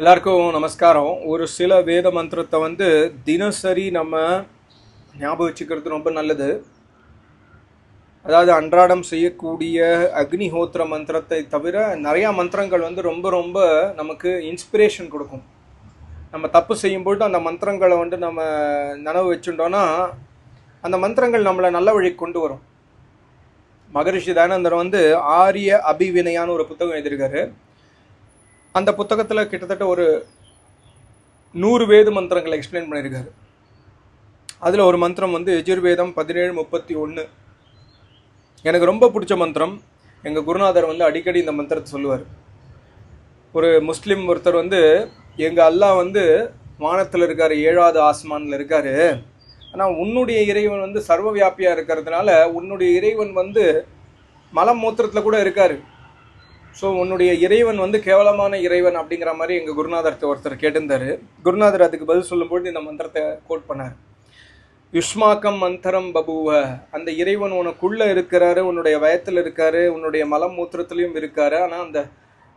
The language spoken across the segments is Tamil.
எல்லாருக்கும் நமஸ்காரம். ஒரு சில வேத மந்திரத்தை வந்து தினசரி நம்ம ஞாபகம் வச்சுக்கிறது ரொம்ப நல்லது. அதாவது அன்றாடம் செய்யக்கூடிய அக்னிஹோத்திர மந்திரத்தை தவிர நிறையா மந்திரங்கள் வந்து ரொம்ப ரொம்ப நமக்கு இன்ஸ்பிரேஷன் கொடுக்கும். நம்ம தப்பு செய்யும்பொழுது அந்த மந்திரங்களை வந்து நம்ம நனவு வச்சுட்டோன்னா அந்த மந்திரங்கள் நம்மளை நல்ல வழிக்கு கொண்டு வரும். மகரிஷி தயானந்தர் வந்து ஆரிய அபிவினையான்னு ஒரு புத்தகம் எழுதியிருக்காரு. அந்த புத்தகத்தில் கிட்டத்தட்ட ஒரு நூறு வேத மந்திரங்களை எக்ஸ்பிளைன் பண்ணியிருக்காரு. அதில் ஒரு மந்திரம் வந்து எஜுர்வேதம் பதினேழு முப்பத்தி ஒன்று எனக்கு ரொம்ப பிடிச்ச மந்திரம். எங்கள் குருநாதர் வந்து அடிக்கடி இந்த மந்திரத்தை சொல்லுவார். ஒரு முஸ்லீம் ஒருத்தர் வந்து எங்கள் அல்லாஹ் வந்து வானத்தில் இருக்கார் ஏழாவது ஆஸ்மானில் இருக்கார். ஆனால் உன்னுடைய இறைவன் வந்து சர்வ வியாபியாக இருக்கிறதுனால உன்னுடைய இறைவன் வந்து மலம் மூத்திரத்தில் கூட இருக்கார். ஸோ உன்னுடைய இறைவன் வந்து கேவலமான இறைவன் அப்படிங்கிற மாதிரி எங்கள் குருநாதர் ஒருத்தர் கேட்டிருந்தாரு. குருநாதர் அதுக்கு பதில் சொல்லும்போது இந்த மந்திரத்தை கோட் பண்ணார். யுஷ்மாக்கம் மந்தரம் பபுவ. அந்த இறைவன் உனக்குள்ள இருக்கிறாரு உன்னுடைய வயத்தில் இருக்காரு உன்னுடைய மலம் மூத்திரத்திலையும் இருக்காரு. ஆனால் அந்த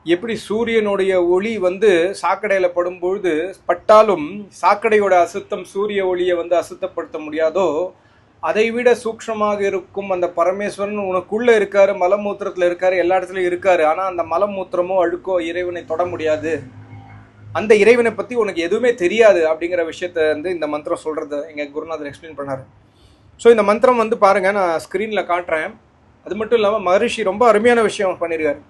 எப்படி சூரியனுடைய ஒளி வந்து சாக்கடையில் படும்பொழுது பட்டாலும் சாக்கடையோட அசுத்தம் சூரிய ஒளியை வந்து அசுத்தப்படுத்த முடியாதோ அதை விட சூக்ஷமாக இருக்கும் அந்த பரமேஸ்வரன் உனக்குள்ள இருக்காரு மலமூத்திரத்தில் இருக்காரு எல்லா இடத்துலையும் இருக்காரு. ஆனால் அந்த மலமூத்திரமோ அழுக்கோ இறைவனை தொட முடியாது. அந்த இறைவனை பற்றி உனக்கு எதுவுமே தெரியாது அப்படிங்கிற விஷயத்த வந்து இந்த மந்திரம் சொல்கிறத எங்கள் குருநாதர் எக்ஸ்பிளைன் பண்ணார். ஸோ இந்த மந்திரம் வந்து பாருங்கள் நான் ஸ்க்ரீனில் காட்டுறேன். அது மட்டும் இல்லாமல் மகரிஷி ரொம்ப அருமையான விஷயம் பண்ணியிருக்காரு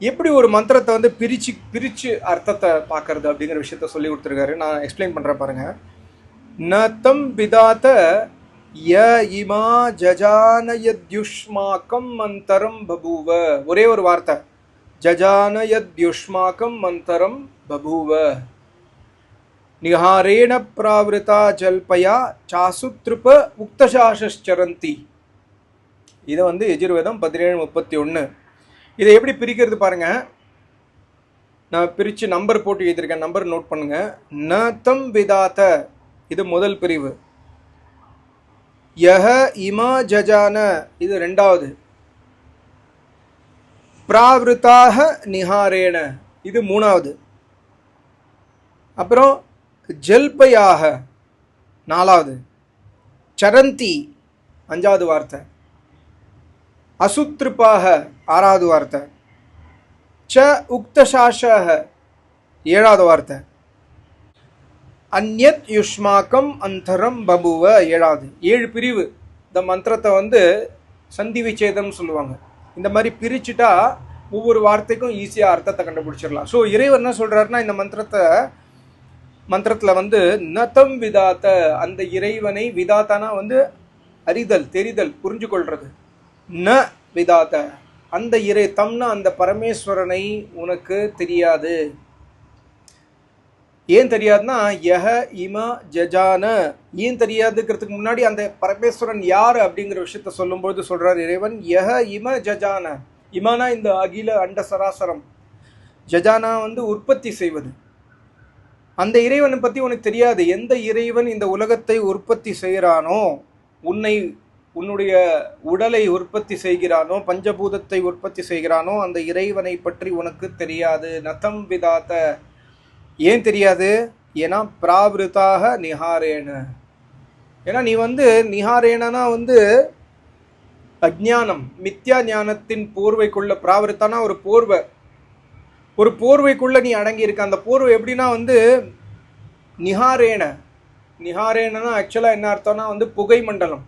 எப்படி ஒரு மந்திரத்தை வந்து பிரித்து பிரித்து அர்த்தத்தை பார்க்கறது அப்படிங்கிற விஷயத்த சொல்லி கொடுத்துருக்காரு. நான் எக்ஸ்பிளைன் பண்ணுறேன் பாருங்கள் நத்தம் பிதாத்த ய இமா ஜஜானயத்யுஷ்மாக்கம் மந்தரம் பபூவ. ஒரே ஒரு வார்த்தை. ஜஜானயத்யுஷ்மாக்கம் மந்தரம் பபூவ. நிகாரேண பிராவிருதா ஜல்பயா சாசுத்ருப உக்தசாசரந்தி இது வந்து எஜுர்வேதம் பதினேழு முப்பத்தி ஒன்று இதை எப்படி பிரிக்கிறது பாருங்க. நான் பிரித்து நம்பர் போட்டு எழுதியிருக்கேன். நம்பர் நோட் பண்ணுங்க. ந தம் விதாத்த. இது முதல் பிரிவு. யஹ இமா ஜஜான. இது ரெண்டாவது. பிராவிருத்தாக நிஹாரேன. இது மூணாவது. அப்புறம் ஜல்பயாக. நாலாவது. சரந்தி. அஞ்சாவது வார்த்தை. அசுத்ருப்பாக. ஆறாவது வார்த்தை. ச உக்தசாஷக. ஏழாவது வார்த்தை. அந்யத் யுஷ்மாக்கம் அந்தரம் பபுவ ஏழாவது ஏழு பிரிவு. இந்த மந்திரத்தை வந்து சந்தி விச்சேதம் சொல்லுவாங்க. இந்த மாதிரி பிரிச்சுட்டா ஒவ்வொரு வார்த்தைக்கும் ஈஸியாக அர்த்தத்தை கண்டுபிடிச்சிடலாம். ஸோ இறைவர் என்ன சொல்கிறாருன்னா இந்த மந்திரத்தை மந்திரத்தில் வந்து நதம் விதாத்த அந்த இறைவனை விதாத்தானா வந்து அறிதல் தெரிதல் புரிஞ்சு கொள்வது ந விதாத்த. அந்த இறை தம்னா அந்த பரமேஸ்வரனை உனக்கு தெரியாது. ஏன் தெரியாதுன்னா யஹ இம ஜஜான. ஏன் தெரியாதுங்கிறதுக்கு முன்னாடி அந்த பரமேஸ்வரன் யார் அப்படிங்கிற விஷயத்த சொல்லும்போது சொல்றார் இறைவன் யஹ இம ஜஜான. இமனா இந்த அகில அண்ட சராசரம். ஜஜானா வந்து உற்பத்தி செய்வது. அந்த இறைவனை பற்றி உனக்கு தெரியாது. எந்த இறைவன் இந்த உலகத்தை உற்பத்தி செய்கிறானோ உன்னை உன்னுடைய உடலை உற்பத்தி செய்கிறானோ பஞ்சபூதத்தை உற்பத்தி செய்கிறானோ அந்த இறைவனை பற்றி உனக்கு தெரியாது. நதம் விதாத்த. ஏன் தெரியாது? ஏன்னா பிராவிருத்தாக நிஹாரேன. ஏன்னா நீ வந்து நிஹாரேனா வந்து அஜ்ஞானம் மித்யா ஞானத்தின் போர்வைக்குள்ள பிராவிருத்தானா ஒரு போர்வை. ஒரு போர்வைக்குள்ள நீ அடங்கி இருக்க அந்த போர்வை எப்படின்னா வந்து நிஹாரேன. நிஹாரேனா ஆக்சுவலாக என்ன அர்த்தம்னா வந்து புகை மண்டலம்.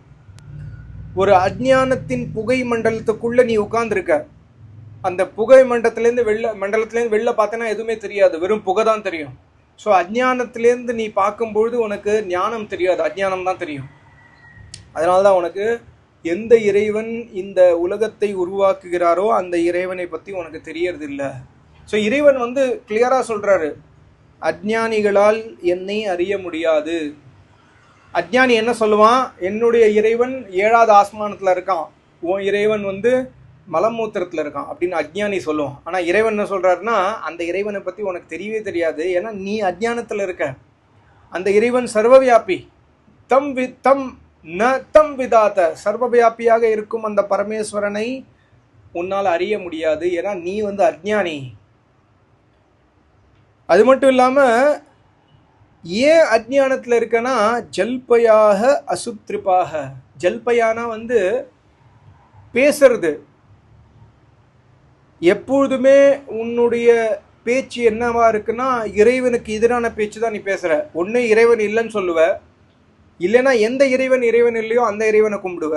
ஒரு அஜ்ஞானத்தின் புகை மண்டலத்துக்குள்ள நீ உட்கார்ந்துருக்க. அந்த புகை மண்டலத்திலேருந்து வெளில மண்டலத்திலேருந்து வெளில பார்த்தேன்னா எதுவுமே தெரியாது. வெறும் புகை தான் தெரியும். ஸோ அஜ்ஞானத்திலேருந்து நீ பார்க்கும்பொழுது உனக்கு ஞானம் தெரியாது. அஜ்ஞானம் தான் தெரியும். அதனால தான் உனக்கு எந்த இறைவன் இந்த உலகத்தை உருவாக்குகிறாரோ அந்த இறைவனை பற்றி உனக்கு தெரியறது இல்லை ஸோ இறைவன் வந்து கிளியராக சொல்கிறாரு அஜ்ஞானிகளால் என்னை அறிய முடியாது. அஜ்ஞானி என்ன சொல்லுவான்? என்னுடைய இறைவன் ஏழாவது ஆஸ்மானத்தில் இருக்கான். உன் இறைவன் வந்து மலமூத்திரத்தில் இருக்கான் அப்படின்னு அஜ்ஞானி சொல்லுவோம் ஆனால் இறைவன் என்ன சொல்கிறாருன்னா அந்த இறைவனை பற்றி உனக்கு தெரியவே தெரியாது. ஏன்னா நீ அஜ்ஞானத்தில் இருக்க. அந்த இறைவன் சர்வவியாபி. தம் வி தம் ந தம் விதாத்த. சர்வவியாபியாக இருக்கும் அந்த பரமேஸ்வரனை உன்னால் அறிய முடியாது. ஏன்னா நீ வந்து அஜ்ஞானி. அது மட்டும் இல்லாமல் ஏன் அஜ்ஞானத்தில் இருக்கனா ஜல்பயாக அசுத்ரிப்பாக ஜல்பையானா வந்து பேசுறது. எப்பொழுதுமே உன்னுடைய பேச்சு என்னவா இருக்குன்னா இறைவனுக்கு எதிரான பேச்சு தான் நீ பேசுற. ஒன்று இறைவன் இல்லைன்னு சொல்லுவ. இல்லைன்னா எந்த இறைவன் இறைவன் இல்லையோ அந்த இறைவனை கும்பிடுவ.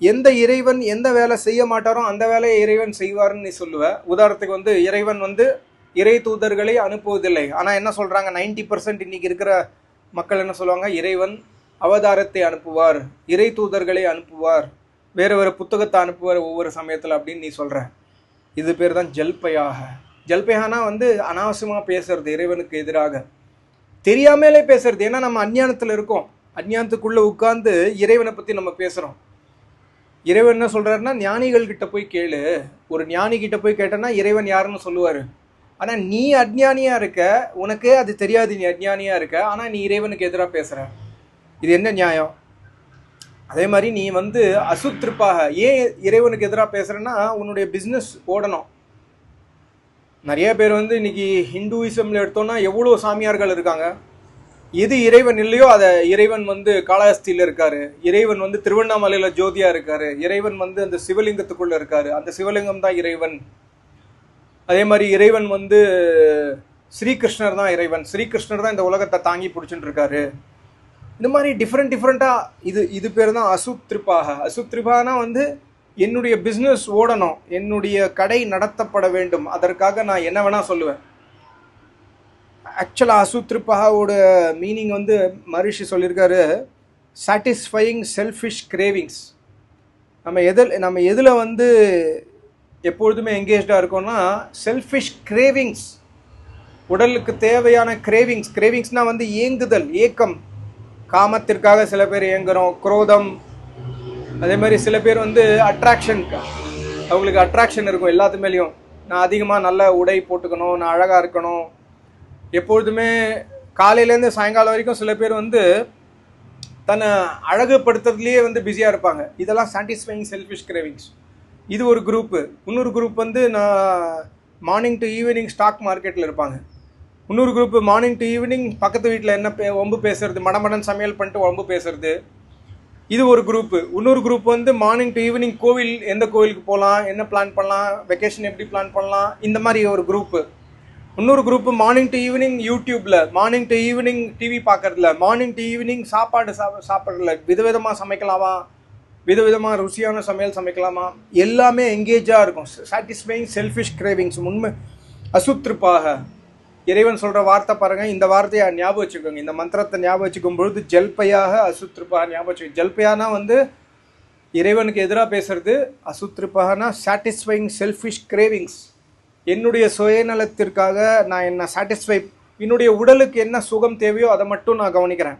எந்த இறைவன் எந்த வேலை செய்ய மாட்டாரோ அந்த வேலையை இறைவன் செய்வார்னு நீ சொல்லுவ. உதாரணத்துக்கு வந்து இறைவன் வந்து இறை தூதர்களை அனுப்புவதில்லை. ஆனால் என்ன சொல்கிறாங்க 90% பர்சன்ட் இன்னைக்கு இருக்கிற மக்கள் என்ன சொல்லுவாங்க? இறைவன் அவதாரத்தை அனுப்புவார். இறை தூதர்களை அனுப்புவார். வேறு வேறு புத்தகத்தை அனுப்புவார் ஒவ்வொரு சமயத்தில் அப்படின்னு நீ சொல்கிற இது பேர் தான் ஜல்பயாக. ஜல்பையானா வந்து அனாவசியமாக பேசுறது இறைவனுக்கு எதிராக. தெரியாமலே பேசுறது. ஏன்னா நம்ம அஞ்ஞானத்தில் இருக்கோம். அஞ்ஞானத்துக்குள்ளே உட்கார்ந்து இறைவனை பற்றி நம்ம பேசுகிறோம் இறைவன் என்ன சொல்கிறாருன்னா ஞானிகள் கிட்ட போய் கேளு. ஒரு ஞானி கிட்ட போய் கேட்டனா இறைவன் யாருன்னு சொல்லுவார். ஆனால் நீ அஜ்ஞானியாக இருக்க. உனக்கு அது தெரியாது நீ அஜ்ஞானியாக இருக்க. ஆனால் நீ இறைவனுக்கு எதிராக பேசுகிற இது என்ன நியாயம்? அதே மாதிரி நீ வந்து அசுத்திருப்பாக ஏன் இறைவனுக்கு எதிராக பேசுகிறேன்னா உன்னுடைய பிஸ்னஸ் ஓடணும். நிறைய பேர் வந்து இன்னைக்கு ஹிந்துவிசம்ல எடுத்தோம்னா எவ்வளோ சாமியார்கள் இருக்காங்க? எது இறைவன் இல்லையோ அதை இறைவன் வந்து காளஹஸ்தியில் இருக்காரு. இறைவன் வந்து திருவண்ணாமலையில் ஜோதியாக இருக்காரு. இறைவன் வந்து அந்த சிவலிங்கத்துக்குள்ள இருக்காரு. அந்த சிவலிங்கம் தான் இறைவன். அதே மாதிரி இறைவன் வந்து ஸ்ரீகிருஷ்ணர் தான் இறைவன். ஸ்ரீகிருஷ்ணர் தான் இந்த உலகத்தை தாங்கி பிடிச்சிட்டு இருக்காரு. இந்த மாதிரி டிஃப்ரெண்ட் டிஃப்ரெண்ட்டாக இது இது பேர் தான் அசுத்ரிப்பாக அசுத்ரிபானா வந்து என்னுடைய பிஸ்னஸ் ஓடணும் என்னுடைய கடை நடத்தப்பட வேண்டும். அதற்காக நான் என்ன வேணால் சொல்லுவேன். ஆக்சுவலாக அசுத்ரிப்பாவோட மீனிங் வந்து மரிஷி சொல்லியிருக்காரு சாட்டிஸ்ஃபையிங் செல்ஃபிஷ் கிரேவிங்ஸ் நம்ம எதில் நம்ம எதில் வந்து எப்பொழுதுமே எங்கேஜாக இருக்கோம்னா செல்ஃபிஷ் கிரேவிங்ஸ் உடலுக்கு தேவையான கிரேவிங்ஸ் கிரேவிங்ஸ்னால் வந்து ஏங்குதல் ஏக்கம். காமத்திற்காக சில பேர் இயங்குகிறோம் குரோதம். அதே மாதிரி சில பேர் வந்து அட்ராக்ஷன் அவங்களுக்கு அட்ராக்ஷன் இருக்கும் எல்லாத்து மேலேயும் நான் அதிகமாக நல்ல உடை போட்டுக்கணும் நான் அழகாக இருக்கணும். எப்பொழுதுமே காலையிலேருந்து சாயங்காலம் வரைக்கும் சில பேர் வந்து தன்னை அழகுபடுத்துறதுலேயே வந்து பிஸியாக இருப்பாங்க. இதெல்லாம் சாட்டிஸ்ஃபைங் செல்ஃபிஷ் கிரேவிங்ஸ் இது ஒரு குரூப்பு இன்னொரு குரூப் வந்து நான் மார்னிங் டு ஈவினிங் ஸ்டாக் மார்க்கெட்டில் இருப்பாங்க. இன்னொரு குரூப் மார்னிங் டு ஈவினிங் பக்கத்து வீட்டில் என்ன பே ஒம்பு பேசுறது மடமடன் சமையல் பண்ணிட்டு ஒம்பு பேசுறது. இது ஒரு குரூப்பு இன்னொரு குரூப் வந்து மார்னிங் டு ஈவினிங் கோவில் எந்த கோவிலுக்கு போகலாம் என்ன பிளான் பண்ணலாம் வெக்கேஷன் எப்படி பிளான் பண்ணலாம் இந்த மாதிரி ஒரு குரூப்பு இன்னொரு குரூப் மார்னிங் டு ஈவினிங் யூடியூப்பில் மார்னிங் டு ஈவினிங் டிவி பார்க்கறதுல மார்னிங் டு ஈவினிங் சாப்பாடு சாப் சாப்பிட்றதுல விதவிதமாக சமைக்கலாமா விதவிதமாக ருசியான சமையல் சமைக்கலாமா எல்லாமே எங்கேஜாக இருக்கும். சாட்டிஸ்ஃபைங் செல்ஃபிஷ் கிரேவிங்ஸ் உண்மை அசுத்திருப்பாக. இறைவன் சொல்கிற வார்த்தை பாருங்க. இந்த வார்த்தையை ஞாபகம் வச்சுக்கோங்க. இந்த மந்திரத்தை ஞாபகம் வச்சுக்கும் பொழுது ஜல்பையாக அசுத்திருப்பாக ஞாபகம் வச்சுக்கோங்க. ஜல்பையானா வந்து இறைவனுக்கு எதிராக பேசுறது அசுத்திருப்பாகனா சாட்டிஸ்ஃபைங் செல்ஃபிஷ் கிரேவிங்ஸ் என்னுடைய சுயநலத்திற்காக நான் என்ன சாட்டிஸ்ஃபை என்னுடைய உடலுக்கு என்ன சுகம் தேவையோ அதை மட்டும் நான் கவனிக்கிறேன்.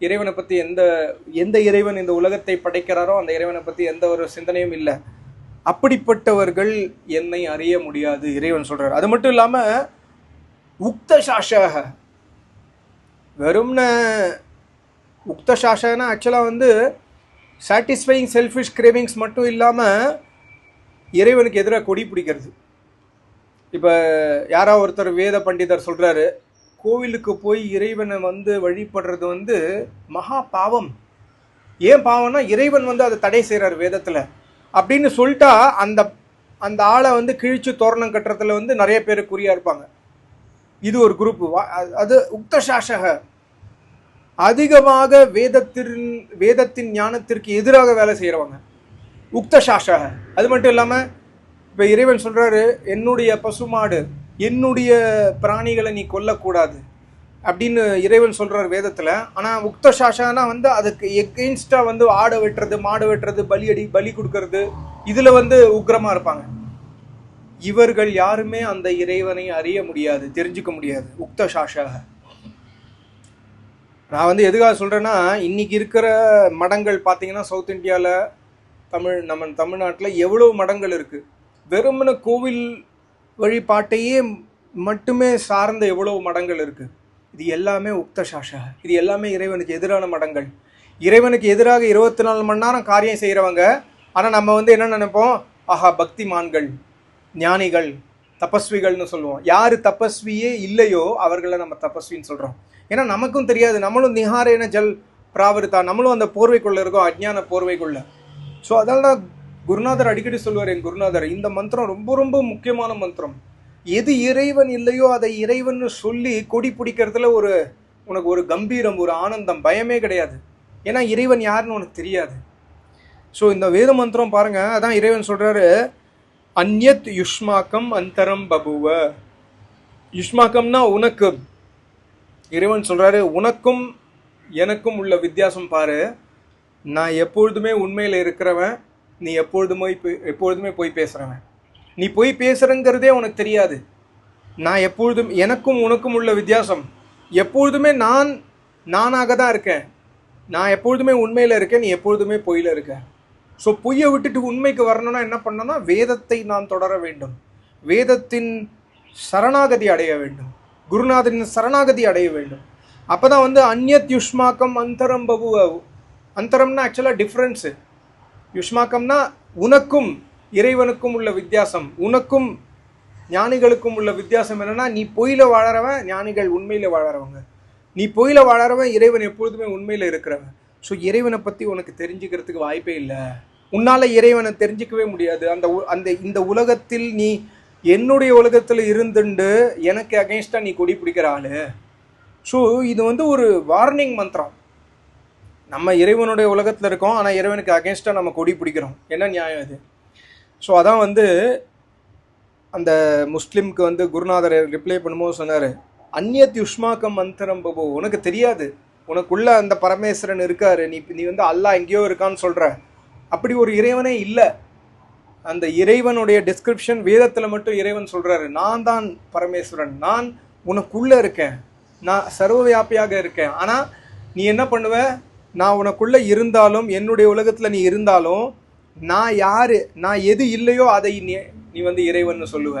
இறைவனை பற்றி எந்த எந்த இறைவன் இந்த உலகத்தை படைக்கிறாரோ அந்த இறைவனை பற்றி எந்த ஒரு சிந்தனையும் இல்லை. அப்படிப்பட்டவர்கள் என்னை அறிய முடியாது இறைவன் சொல்கிறார் அது மட்டும் இல்லாமல் உக்த சாஷாக வெறும்ன உக்த சாஷானா ஆக்சுவலாக வந்து சாட்டிஸ்ஃபைங் செல்ஃபிஷ் கிரேவிங்ஸ் மட்டும் இல்லாமல் இறைவனுக்கு எதிராக கொடி பிடிக்கிறது. இப்போ யாரோ ஒருத்தர் வேத பண்டிதர் சொல்கிறாரு கோவிலுக்கு போய் இறைவனை வந்து வழிபடுறது வந்து மகா பாவம். ஏன் பாவம்னா இறைவன் வந்து அதை தடை செய்கிறார் வேதத்தில். அப்படின்னு சொல்லிட்டா அந்த அந்த ஆளை வந்து கிழிச்சு தோரணம் கட்டுறதுல வந்து நிறைய பேர் குறியாக இருப்பாங்க. இது ஒரு குரூப். அது உக்த சாசக அதிகமாக வேதத்தில் வேதத்தின் ஞானத்திற்கு எதிராக வேலை செய்கிறவங்க உக்த சாசக அது மட்டும் இல்லாமல் இப்போ இறைவன் சொல்கிறாரு என்னுடைய பசுமாடு என்னுடைய பிராணிகளை நீ கொல்லக்கூடாது. அப்படின்னு இறைவன் சொல்கிறார் வேதத்தில். ஆனால் உக்த சாஷானா வந்து அதுக்கு எகெயின்ஸ்டாக வந்து ஆடை வெட்டுறது மாடு வெட்டுறது பலி அடி பலி கொடுக்கறது இதில் வந்து உக்கிரமாக இருப்பாங்க. இவர்கள் யாருமே அந்த இறைவனை அறிய முடியாது தெரிஞ்சுக்க முடியாது. உக்த சாஷாக நான் வந்து எதுக்காக சொல்கிறேன்னா இன்னைக்கு இருக்கிற மடங்கள் பார்த்தீங்கன்னா சவுத் இந்தியாவில் தமிழ் நம்ம தமிழ்நாட்டில் எவ்வளோ மடங்கள் இருக்குது வெறுமன கோவில் வழிபாட்டையே மட்டுமே சார்ந்த எவ்வளோ மடங்கள் இருக்குது இது எல்லாமே உக்த சாஷா இது எல்லாமே இறைவனுக்கு எதிரான மடங்கள். இறைவனுக்கு எதிராக இருபத்தி நாலு மணி நேரம் காரியம் செய்கிறவங்க ஆனால் நம்ம வந்து என்ன நினைப்போம்? ஆஹா பக்திமான்கள். ஞானிகள் தபஸ்விகள்னு சொல்லுவோம். யார் தபஸ்வியே இல்லையோ அவர்களை நம்ம தபஸ்வின்னு சொல்கிறோம் ஏன்னா நமக்கும் தெரியாது. நம்மளும் நிஹாரேன ஜல் பிராவிருத்தா. நம்மளும் அந்த போர்வைக்குள்ளே இருக்கோம் அஜ்ஞான போர்வைக்குள்ள. ஸோ அதனால தான் குருநாதர் அடிக்கடி சொல்லுவார் என் குருநாதர் இந்த மந்திரம் ரொம்ப ரொம்ப முக்கியமான மந்திரம். எது இறைவன் இல்லையோ அதை இறைவன் சொல்லி கொடி பிடிக்கிறதுல ஒரு உனக்கு ஒரு கம்பீரம் ஒரு ஆனந்தம் பயமே கிடையாது. ஏன்னா இறைவன் யாருன்னு உனக்கு தெரியாது. ஸோ இந்த வேத மந்திரம் பாருங்கள் அதான் இறைவன் சொல்கிறாரு அந்யத் யுஷ்மாக்கம் அந்தரம் பபுவ. யுஷ்மாக்கம்னா உனக்கு இறைவன் சொல்றாரு உனக்கும் எனக்கும் உள்ள வித்தியாசம் பாரு. நான் எப்பொழுதுமே உண்மையில் இருக்கிறவன் நீ எப்பொழுதுமே போய் எப்பொழுதுமே போய் பேசுகிறவன் நீ போய் பேசுகிறங்கிறதே உனக்கு தெரியாது. நான் எப்பொழுதும் எனக்கும் உனக்கும் உள்ள வித்தியாசம். எப்பொழுதுமே நான் நானாக தான் இருக்கேன். நான் எப்பொழுதுமே உண்மையில் இருக்கேன் நீ எப்பொழுதுமே பொய்யில் இருக்க. ஸோ பொய்யை விட்டுட்டு உண்மைக்கு வரணும்னா என்ன பண்ணணும்னா வேதத்தை நான் தொடர வேண்டும். வேதத்தின் சரணாகதி அடைய வேண்டும். குருநாதரின் சரணாகதி அடைய வேண்டும். அப்போ தான் வந்து அந்நத் யுஷ்மாக்கம் அந்தரம் பபு அந்தரம்னா ஆக்சுவலாக டிஃப்ரென்ஸு யுஷ்மாக்கம்னா உனக்கும் இறைவனுக்கும் உள்ள வித்தியாசம். உனக்கும் ஞானிகளுக்கும் உள்ள வித்தியாசம் என்னன்னா நீ பொயில வாழறவன் ஞானிகள் உண்மையில் வாழறவங்க. நீ பொயில வாழறவன் இறைவன் எப்பொழுதுமே உண்மையில் இருக்கிறவன். ஸோ இறைவனை பற்றி உனக்கு தெரிஞ்சுக்கிறதுக்கு வாய்ப்பே இல்லை. உன்னால இறைவனை தெரிஞ்சுக்கவே முடியாது. அந்த உ- அந்த இந்த உலகத்தில் நீ என்னுடைய உலகத்தில் இருந்துண்டு எனக்கு அகைன்ஸ்டா நீ கொடி பிடிக்கிற ஆளு. ஸோ இது வந்து ஒரு வார்னிங் மந்திரம் நம்ம இறைவனுடைய உலகத்தில் இருக்கோம் ஆனால் இறைவனுக்கு அகேன்ஸ்டாக நம்ம கொடி பிடிக்கிறோம். என்ன நியாயம் இது? ஸோ அதான் வந்து அந்த முஸ்லீம்க்கு வந்து குருநாதர் ரிப்ளை பண்ணும்போது சொன்னார் அந்நியத் யுஷ்மாக்கம் மந்திரம் பபு உனக்கு தெரியாது. உனக்குள்ளே அந்த பரமேஸ்வரன் இருக்கார். நீ நீ வந்து அல்லாஹ் எங்கேயோ இருக்கான்னு சொல்கிற அப்படி ஒரு இறைவனே இல்லை. அந்த இறைவனுடைய டிஸ்கிரிப்ஷன் வேதத்தில் மட்டும் இறைவன் சொல்கிறாரு நான் தான் பரமேஸ்வரன். நான் உனக்குள்ளே இருக்கேன். நான் சர்வவியாபியாக இருக்கேன். ஆனால் நீ என்ன பண்ணுவ? நான் உனக்குள்ளே இருந்தாலும் என்னுடைய உலகத்தில் நீ இருந்தாலும் நான் யார்? நான் எது இல்லையோ அதை நீ நீ வந்து இறைவன் சொல்லுவ.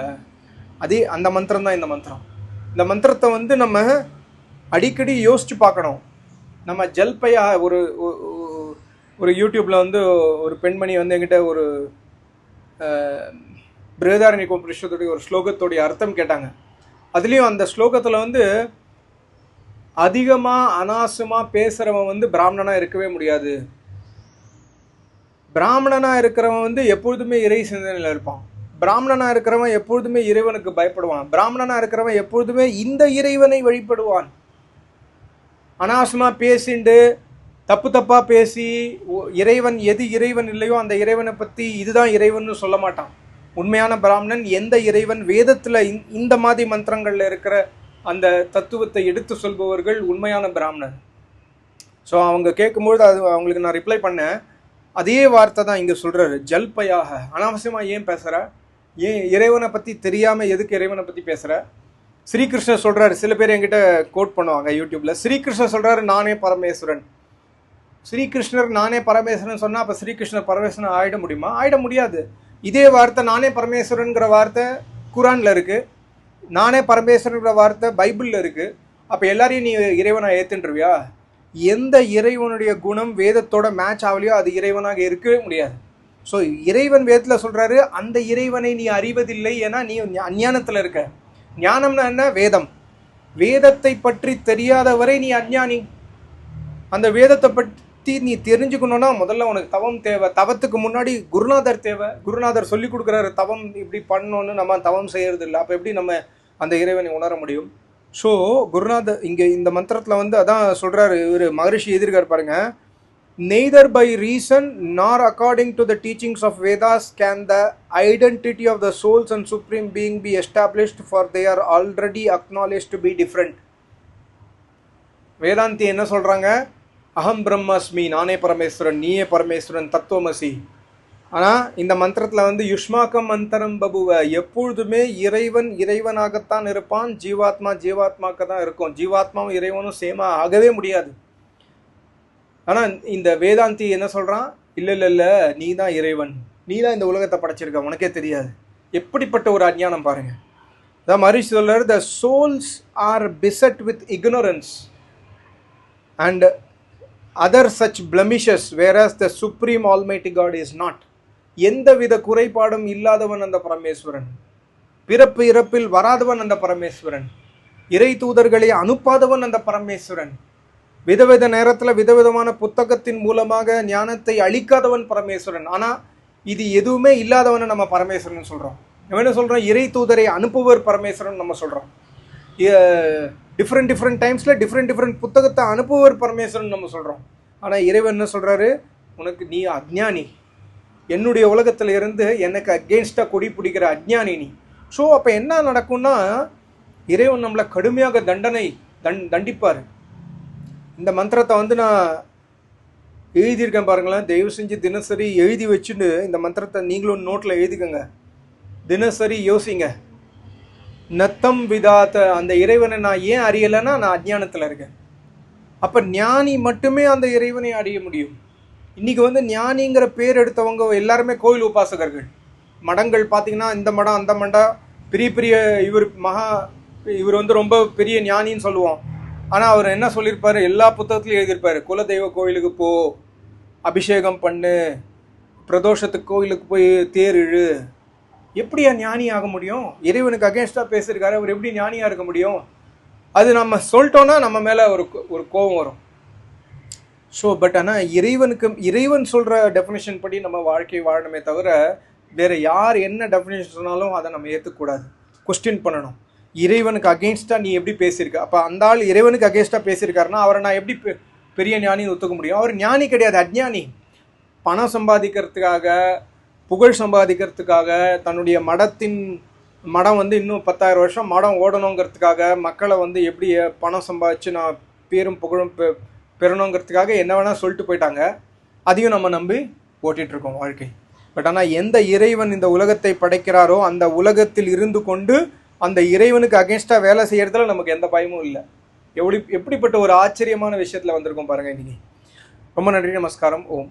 அதே அந்த மந்திரம் தான் இந்த மந்திரம். இந்த மந்திரத்தை வந்து நம்ம அடிக்கடி யோசித்து பார்க்கணும். நம்ம ஜல்பையா ஒரு ஒரு யூடியூப்ல வந்து ஒரு பெண்மணி வந்து என்கிட்ட ஒரு பிரதாரணி உபனிஷத்துடைய ஒரு ஸ்லோகத்துடைய அர்த்தம் கேட்டாங்க. அதுலேயும் அந்த ஸ்லோகத்தில் வந்து அதிகமாக அனாசமாக பேசுகிறவன் வந்து பிராமணனாக இருக்கவே முடியாது. பிராமணனாக இருக்கிறவன் வந்து எப்பொழுதுமே இறை சிந்தனையில் இருப்பான். பிராமணனாக இருக்கிறவன் எப்பொழுதுமே இறைவனுக்கு பயப்படுவான். பிராமணனாக இருக்கிறவன் எப்பொழுதுமே இந்த இறைவனை வழிபடுவான். அனாசமாக பேசிண்டு தப்பு தப்பாக பேசி ஒ- இறைவன் எது இறைவன் இல்லையோ அந்த இறைவனை பற்றி இதுதான் இறைவன்னு சொல்ல மாட்டான். உண்மையான பிராமணன் எந்த இறைவன் வேதத்தில் இந்த மாதிரி மந்திரங்களில் இருக்கிற அந்த தத்துவத்தை எடுத்து சொல்பவர்கள் உண்மையான பிராமணன். ஸோ அவங்க கேட்கும்பொழுது அது அவங்களுக்கு நான் ரிப்ளை பண்ணேன். அதே வார்த்தை தான் இங்கே சொல்கிறாரு ஜல்பையாக. அனாவசியமாக ஏன் பேசுகிற ஏன் இறைவனை பற்றி தெரியாமல் எதுக்கு இறைவனை பற்றி பேசுகிற ஸ்ரீகிருஷ்ணர் சொல்கிறாரு சில பேர் என்கிட்ட கோட் பண்ணுவாங்க யூடியூப்பில் ஸ்ரீகிருஷ்ணர் சொல்கிறாரு நானே பரமேஸ்வரன். ஸ்ரீகிருஷ்ணர் நானே பரமேஸ்வரன் சொன்னால் அப்போ ஸ்ரீகிருஷ்ணர் பரமேஸ்வரன் ஆயிட முடியுமா? ஆயிட முடியாது. இதே வார்த்தை நானே பரமேஸ்வரனுங்கிற வார்த்தை குரானில் இருக்குது நானே பரமேஸ்வரனுங்கிற வார்த்தை பைபிளில் இருக்குது அப்போ எல்லாரையும் நீ இறைவனாக ஏத்துன்றுவியா? எந்த இறைவனுடைய குணம் வேதத்தோட மேட்ச் ஆகலையோ அது இறைவனாக இருக்கவே முடியாது. ஸோ இறைவன் வேதத்தில் சொல்கிறாரு அந்த இறைவனை நீ அறிவதில்லை ஏன்னா நீ அஞ்ஞானத்தில் இருக்க. ஞானம்னா என்ன? வேதம். வேதத்தை பற்றி தெரியாத வரை நீ அஞ்ஞானி. அந்த வேதத்தை பற்றி நீ தெரிஞ்சுக்கணும்னா முதல்ல உனக்கு தவம் தேவை. தவத்துக்கு முன்னாடி குருநாதர் தேவை. குருநாதர் சொல்லி கொடுக்குறாரு தவம் இப்படி பண்ணணும்னு நம்ம தவம் செய்கிறது இல்லை அப்போ எப்படி நம்ம அந்த இறைவனை உணர முடியும்? ஸோ குருநாதர் இங்கே இந்த மந்திரத்தில் வந்து அதான் சொல்கிறாரு இவர் மகரிஷி எதிர்க்கார் பாருங்க. Neither by reason nor according to the teachings of Vedas can the identity of the souls and supreme being be established for they are already acknowledged to be different வேதாந்தி என்ன சொல்கிறாங்க அகம் பிரம்மஸ்மி நானே பரமேஸ்வரன் நீயே பரமேஸ்வரன் தத்துவமசி. ஆனால் இந்த மந்திரத்தில் வந்து யுஷ்மாக்கம் மந்திரம் பபுவ. எப்பொழுதுமே இறைவன் இறைவனாகத்தான் இருப்பான் ஜீவாத்மா ஜீவாத்மாக்க தான் இருக்கும். ஜீவாத்மாவும் இறைவனும் சேமாக ஆகவே முடியாது. ஆனால் இந்த வேதாந்தி என்ன சொல்கிறான் இல்லை இல்லை இல்லை நீ தான் இறைவன். நீ தான் இந்த உலகத்தை படைச்சிருக்க உனக்கே தெரியாது. எப்படிப்பட்ட ஒரு அஞ்ஞானம் பாருங்கள் அதான் மரிஷ் சொல்றாரு the souls are beset with ignorance and other such blemishes whereas the supreme almighty god is not எந்தவித குறைபாடும் இல்லாதவன் அந்த பரமேஸ்வரன். பிறப்பு இறப்பில் வராதவன் அந்த பரமேஸ்வரன். இறை தூதர்களை அனுப்பாதவன் அந்த பரமேஸ்வரன். விதவித நேரத்தில் விதவிதமான புத்தகத்தின் மூலமாக ஞானத்தை அழிக்காதவன் பரமேஸ்வரன். ஆனால் இது எதுவுமே இல்லாதவனை நம்ம பரமேஸ்வரன் சொல்கிறோம் என்ன சொல்கிறோம் இறை தூதரை அனுப்புவர் பரமேஸ்வரன் நம்ம சொல்கிறோம் டிஃப்ரெண்ட் டிஃப்ரெண்ட் டைம்ஸில் டிஃப்ரெண்ட் டிஃப்ரெண்ட் புத்தகத்தை அனுப்புவர் பரமேஸ்வரன் நம்ம சொல்கிறோம் ஆனால் இறைவன் என்ன சொல்கிறாரு உனக்கு நீ அஜ்ஞானி. என்னுடைய உலகத்தில் இருந்து எனக்கு அகெயின்ஸ்டாக கொடி பிடிக்கிற அஜ்ஞானி நீ. ஸோ அப்போ என்ன நடக்கும்னா இறைவன் நம்மளை கடுமையாக தண்டனை தண் தண்டிப்பார். இந்த மந்திரத்தை வந்து நான் எழுதியிருக்கேன் பாருங்களேன். தயவு செஞ்சு தினசரி எழுதி வச்சுட்டு இந்த மந்திரத்தை நீங்களும் நோட்டில் எழுதிக்கோங்க. தினசரி யோசிங்க. நத்தம் விதாத்த அந்த இறைவனை நான் ஏன் அறியலைன்னா நான் அஜ்ஞானத்தில் இருக்கேன். அப்போ ஞானி மட்டுமே அந்த இறைவனை அறிய முடியும். இன்றைக்கி வந்து ஞானிங்கிற பேர் எடுத்தவங்க எல்லாருமே கோயில் உபாசகர்கள். மடங்கள் பார்த்தீங்கன்னா இந்த மடம் அந்த மடம் பெரிய பெரிய இவர் மகா இவர் வந்து ரொம்ப பெரிய ஞானின்னு சொல்லுவோம் ஆனால் அவர் என்ன சொல்லியிருப்பார்? எல்லா புத்தகத்துலையும் எழுதியிருப்பார். குலதெய்வ கோயிலுக்கு போ அபிஷேகம் பண்ணு பிரதோஷத்துக்கு கோயிலுக்கு போய் தேர் இழு எப்படியா ஞானி ஆக முடியும்? இறைவனுக்கு அகேன்ஸ்டாக பேசியிருக்காரு அவர் எப்படி ஞானியாக இருக்க முடியும்? அது நம்ம சொல்லிட்டோன்னா நம்ம மேலே ஒரு கோ- ஒரு கோபம் வரும். ஸோ பட் ஆனால் இறைவனுக்கு இறைவன் சொல்கிற டெஃபினேஷன் படி நம்ம வாழ்க்கையை வாழணுமே தவிர வேறு யார் என்ன டெஃபினேஷன் சொன்னாலும் அதை நம்ம ஏற்றுக்கூடாது கொஸ்டின் பண்ணணும். இறைவனுக்கு அகெயின்ஸ்டாக நீ எப்படி பேசியிருக்க? அப்போ அந்த ஆள் இறைவனுக்கு அகேன்ஸ்டாக பேசியிருக்காருன்னா அவரை நான் எப்படி பெ- பெரிய ஞானின்னு ஒத்துக்க முடியும்? அவர் ஞானி கிடையாது அஜ்ஞானி. பணம் சம்பாதிக்கிறதுக்காக புகழ் சம்பாதிக்கிறதுக்காக தன்னுடைய மடத்தின் மடம் வந்து இன்னும் பத்தாயிரம் வருஷம் மடம் ஓடணுங்கிறதுக்காக மக்களை வந்து எப்படி பணம் சம்பாதிச்சு நான் பேரும் புகழும் பெ பெறணுங்கிறதுக்காக என்ன வேணால் சொல்லிட்டு போயிட்டாங்க. அதையும் நம்ம நம்பி ஓட்டிகிட்ருக்கோம் இருக்கோம் வாழ்க்கை. பட் ஆனால் எந்த இறைவன் இந்த உலகத்தை படைக்கிறாரோ அந்த உலகத்தில் இருந்து கொண்டு அந்த இறைவனுக்கு அகேன்ஸ்டாக வேலை செய்கிறதுல நமக்கு எந்த பயமும் இல்லை. எப்படி எப்படிப்பட்ட ஒரு ஆச்சரியமான விஷயத்தில் வந்திருக்கோம் பாருங்கள் இன்றைக்கி ரொம்ப நன்றி நமஸ்காரம். ஓம்.